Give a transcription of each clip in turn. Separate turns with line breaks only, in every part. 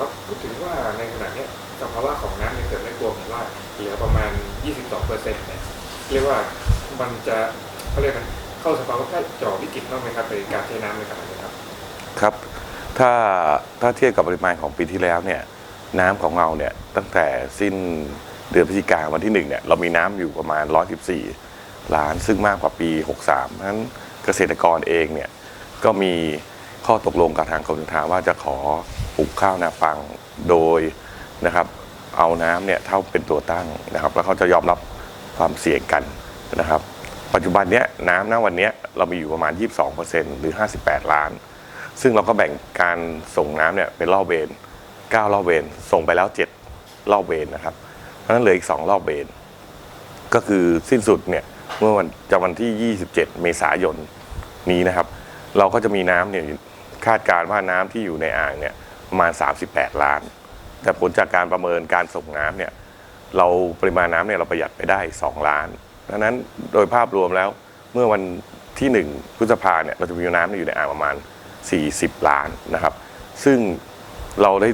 ครับพูดถึงว่าในขณะนี้สภาวะของน้ำในเขื่อนแม่กวงว่าเหลือประมาณ 22เปอร์เซ็นต์เนี่ยเรียกว่ามันจะเขาเรียกกันเข้าสภาวะใกล้จ่อวิกฤตบ้างไหมครับในการใช้น้ำในขณะนี้ครับ
ครับถ้าถ้าเทียบกับปริมาณของปีที่แล้วเนี่ยน้ำของเราเนี่ยตั้งแต่สิ้นเดือนพฤศจิกายนวันที่หนึ่งเนี่ยเรามีน้ำอยู่ประมาณ 114 ล้านซึ่งมากกว่าปี 63เพราะฉะนั้นเกษตรกรเองเนี่ยก็มี ข้อตกลงกับทางกรมชลประทาว่าจะขอปลูกข้าวนาปังโดยนะครับเอาน้ำเนี่ยเท่าเป็นตัวตั้งนะครับ แล้วเขาจะยอมรับความเสี่ยงกันนะครับ ปัจจุบันเนี้ยน้ำณวันเนี้ยเรามีอยู่ประมาณ 22%หรือ 58 ล้าน ซึ่งเราก็แบ่งการส่งน้ำเนี่ยเป็นรอบเวร9รอบเวรส่งไปแล้ว 7 รอบเวรนะครับ เพราะฉะนั้นเหลืออีก 2 รอบเวรก็คือสิ้นสุดเนี่ยเมื่อวันจะวันที่ 27 เมษายนนี้นะครับ เราก็จะมีน้ำเนี่ยคาดการณ์ว่าน้ำที่อยู่ในอ่างเนี่ยประมาณ 38 ล้าน แต่ผลจากการประเมินการส่งน้ำเนี่ยเราปริมาณน้ำเนี่ยเราประหยัดไปได้ 2 ล้านดังนั้นโดยภาพรวมแล้วเมื่อวันที่ 1 พฤษภาเนี่ยเราจะมีน้ำอยู่ในอ่างประมาณ 40 ล้านนะครับ ซึ่งเราได้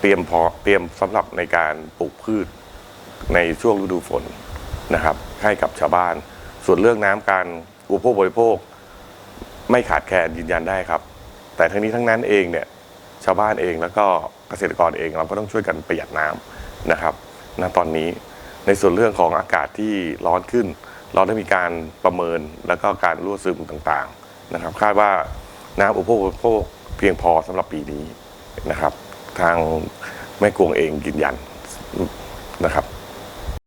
เตรียมพอเตรียมสำหรับในการปลูกพืชในช่วงฤดูฝนนะครับ ให้กับชาวบ้าน ส่วนเรื่องน้ำการอุปโภคบริโภค ไม่ขาดแคลนยืนยันได้ครับ แต่ทั้งนี้ทั้งนั้นเองเนี่ยชาวบ้านเองแล้วก็เกษตรกรเองเราก็ต้องช่วยกันประหยัดน้ำนะครับณตอนนี้ในส่วนเรื่องของอากาศที่ร้อนขึ้น เราได้มีการประเมินแล้วก็การรั่วซึมต่างๆนะครับ คาดว่าน้ำอุปโภคเพียงพอสำหรับปีนี้นะครับ ทางแม่กวงเองยืนยันนะครับ